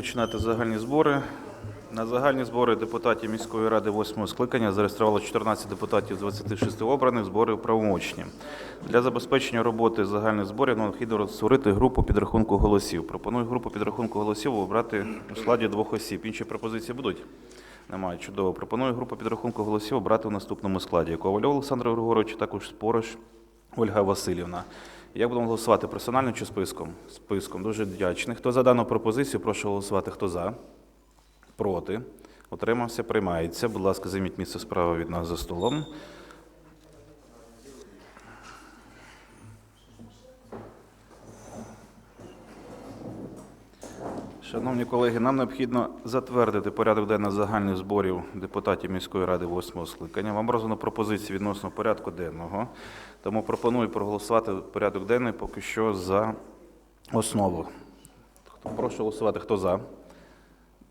починати загальні збори. На загальні збори депутатів міської ради 8 скликання зареєструвало 14 депутатів з 26 обраних, збори правомочні. Для забезпечення роботи загальних зборів необхідно створити групу підрахунку голосів. Пропоную групу підрахунку голосів обрати у складі двох осіб. Інші пропозиції будуть? Немає. Чудово. Пропоную групу підрахунку голосів обрати у наступному складі. Ковальов Олександр Григорович, також Спориш Ольга Васильівна. Як будемо голосувати персонально чи списком? Списком. Дуже вдячний. Хто за дану пропозицію, прошу голосувати. Хто за? Проти. Отримався, приймається. Будь ласка, займіть місце справа від нас за столом. Шановні колеги, нам необхідно затвердити порядок денний загальних зборів депутатів міської ради 8 скликання. Вам роздано пропозиції відносно порядку денного, тому пропоную проголосувати порядок денний поки що за основу. Хто прошу голосувати, хто за?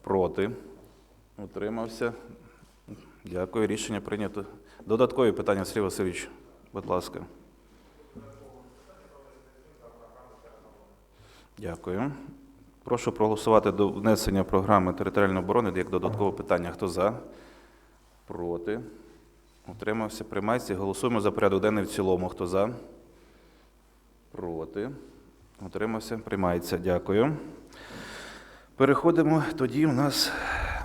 Проти? Утримався? Дякую. Рішення прийнято. Додаткові питання, Сергій Васильович, будь ласка. Дякую. Прошу проголосувати до внесення програми територіальної оборони як додаткове питання. Хто за? Проти? Утримався? Приймається. Голосуємо за порядок денний в цілому. Хто за? Проти? Утримався? Приймається. Дякую. Переходимо тоді у нас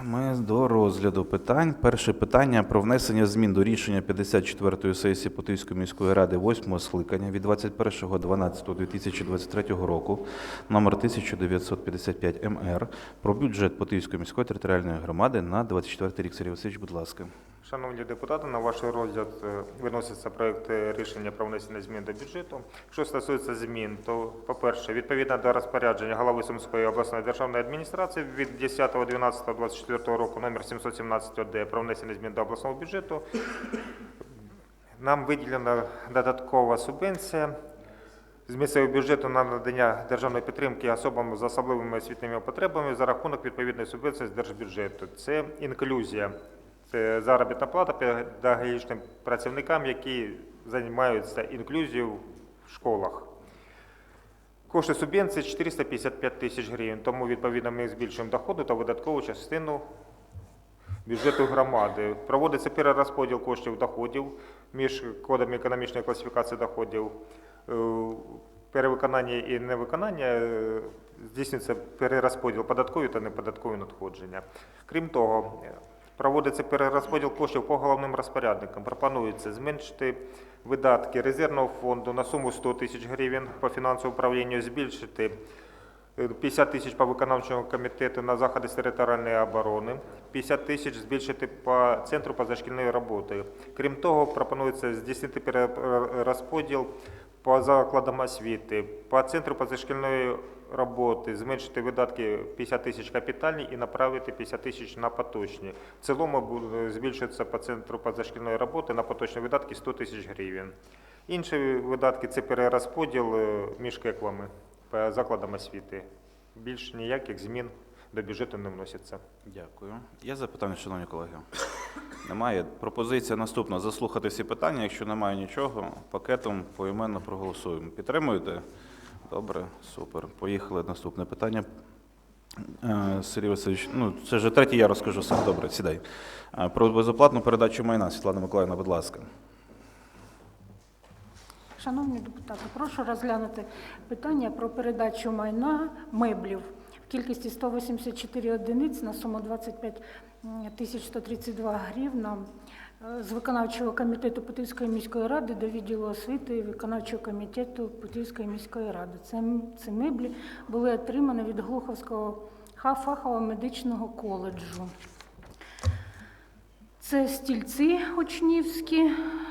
ми до розгляду питань. Перше питання про внесення змін до рішення 54-ї сесії Потильської міської ради 8 скликання від 21.12.2023 року номер 1955 МР про бюджет Потильської міської територіальної громади на 24 рік. Сергій Васильович, будь ласка. Шановні депутати, на ваш розгляд е, виноситься проект рішення про внесення змін до бюджету. Що стосується змін, то, по-перше, відповідно до розпорядження голови Сумської обласної державної адміністрації від 10.12.24 року номер 717 ОД про внесення змін до обласного бюджету, нам виділена додаткова субвенція з місцевого бюджету на надання державної підтримки особам з особливими освітніми потребами за рахунок відповідної субвенції з держбюджету. Це інклюзія. Це заробітна плата педагогічним працівникам, які займаються інклюзією в школах. Кошти субвенції 455 тисяч гривень, тому відповідно ми збільшуємо доходу та видаткову частину бюджету громади. Проводиться перерозподіл коштів доходів між кодами економічної класифікації доходів. Е, Перевиконання і невиконання е, здійснюється перерозподіл податкові та неподаткові надходження. Крім того, е, проводиться перерозподіл коштів по головним розпорядникам. Пропонується зменшити видатки резервного фонду на суму 100 тисяч гривень по фінансовому управлінню, збільшити е, 50 тисяч по виконавчому комітету на заходи з територіальної оборони, 50 тисяч збільшити по центру позашкільної роботи. Крім того, пропонується здійснити перерозподіл по закладам освіти, по центру позашкільної роботи, зменшити видатки 50 тисяч капітальні і направити 50 тисяч на поточні. В цілому збільшується по центру позашкільної роботи на поточні видатки 100 тисяч гривень. Інші видатки це перерозподіл е, між кеклами по закладам освіти. Більш ніяких змін до бюджету не вносяться. Дякую. Є запитання, шановні колеги? Немає. Пропозиція наступна заслухати всі питання. Якщо немає нічого, пакетом поіменно проголосуємо. Підтримуєте? Добре, супер. Поїхали. Наступне питання. Е, Сергій Васильович, ну це вже третій, я розкажу сам. Добре, сідай. Е, Про безоплатну передачу майна. Світлана Миколаївна, будь ласка. Шановні депутати, прошу розглянути питання про передачу майна меблів в кількості 184 одиниць на суму 25 тисяч 132 гривна е, з виконавчого комітету Путильської міської ради до відділу освіти виконавчого комітету Путильської міської ради. Це, ці меблі були отримані від Глуховського фахового медичного коледжу. Це стільці учнівські,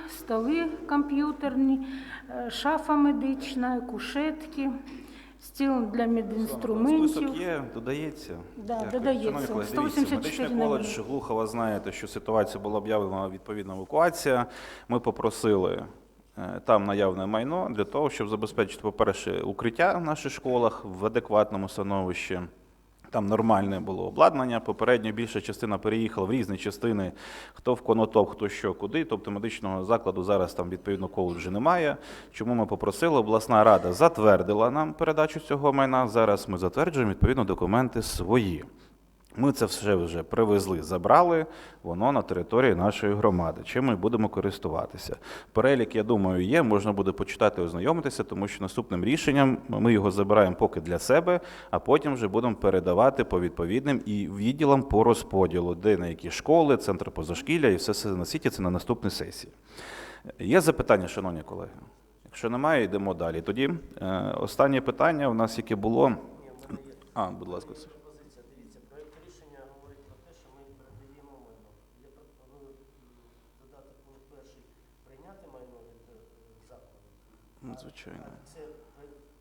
столи комп'ютерні, е, шафа медична, кушетки, стіл для медінструментів. Список є, додається. Да, Дякую. додається. Шановні колеги, 184 медичний на коледж Глухова знаєте, що ситуація була об'явлена відповідна евакуація. Ми попросили е, там наявне майно для того, щоб забезпечити, по-перше, укриття в наших школах в адекватному становищі. Там нормальне було обладнання. Попередньо більша частина переїхала в різні частини, хто в конотоп, хто що куди. Тобто медичного закладу зараз там відповідно коледжу немає. Чому ми попросили, обласна рада затвердила нам передачу цього майна. Зараз ми затверджуємо відповідно документи свої. Ми це все вже привезли, забрали, воно на території нашої громади. Чим ми будемо користуватися? Перелік, я думаю, є, можна буде почитати, ознайомитися, тому що наступним рішенням ми його забираємо поки для себе, а потім вже будемо передавати по відповідним і відділам по розподілу, де на які школи, центр позашкілля і все це на світі це на наступній сесії. Є запитання, шановні колеги? Якщо немає, йдемо далі. Тоді е, останнє питання у нас, яке було. А, будь ласка. Саш. Пропозиція, дивіться, проект рішення говорить про те, що ми передаємо майно. Я пропоную м, додати пункт перший, прийняти від е, закладу. Ну, Звичайно. Це,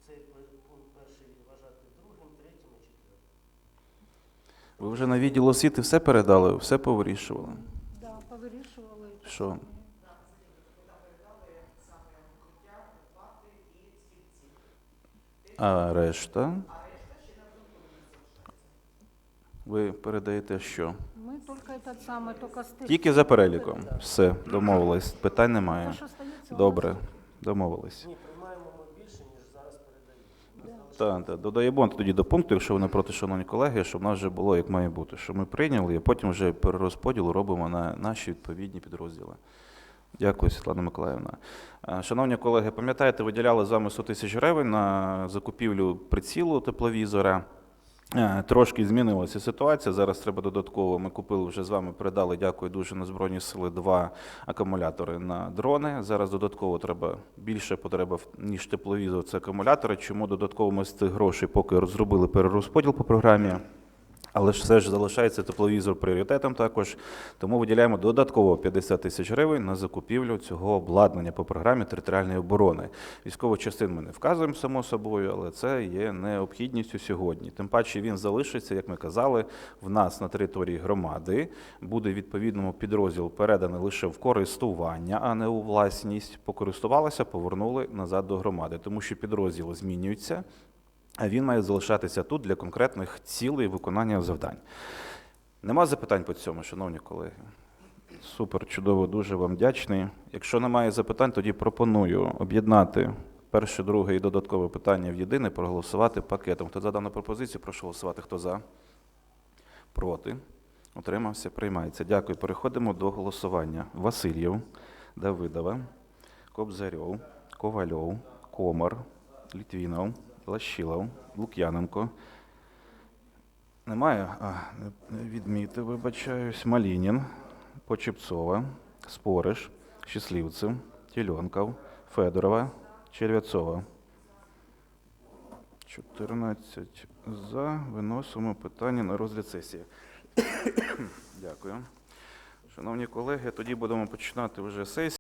цей пункт перший вважати другим, третім і четвертим. Ви вже на відділ освіти все передали, все повирішували. Да, повирішували. Що? А решта? Ви передаєте що? Ми тільки этот самий, тільки стих. Тільки за переліком. Все, домовились. Питань немає. Що стається Добре, домовились. Ні, приймаємо ми більше, ніж зараз передаємо. Так, так, додаємо тоді до пункту, якщо ви не проти, шановні колеги, щоб в нас вже було як має бути, що ми прийняли, і потім вже перерозподіл робимо на наші відповідні підрозділи. Дякую, Світлана Миколаївна. Шановні колеги, пам'ятаєте, виділяли з вами 100 тисяч гривень на закупівлю прицілу тепловізора. Е, Трошки змінилася ситуація. Зараз треба додатково. Ми купили вже з вами, передали, дякую дуже на Збройні Сили, два акумулятори на дрони. Зараз додатково треба більше потреба, ніж тепловізор, це акумулятори. Чому додатково ми з цих грошей поки розробили перерозподіл по програмі? Але ж все ж залишається тепловізор пріоритетом також, тому виділяємо додатково 50 тисяч гривень на закупівлю цього обладнання по програмі територіальної оборони. Військову частину ми не вказуємо само собою, але це є необхідністю сьогодні. Тим паче він залишиться, як ми казали, в нас на території громади. Буде відповідному підрозділ переданий лише в користування, а не у власність. Покористувалися, повернули назад до громади, тому що підрозділ змінюється. А він має залишатися тут для конкретних цілей виконання завдань. Нема запитань по цьому, шановні колеги. Супер, чудово, дуже вам вдячний. Якщо немає запитань, тоді пропоную об'єднати перше, друге і додаткове питання в єдине, проголосувати пакетом. Хто за дану пропозицію, прошу голосувати. Хто за? Проти? Утримався, приймається. Дякую. Переходимо до голосування. Васильєв, Давидова, Кобзарьов, Ковальов, Комар, Літвінов, Лащилов, Лук'яненко. Немає? А, не вибачаюсь. Малінін, Почепцова, Спориш, Щасливцев, Тільонков, Федорова, Черв'яцова. 14 за. Виносимо питання на розгляд сесії. Дякую. Шановні колеги, тоді будемо починати вже сесію.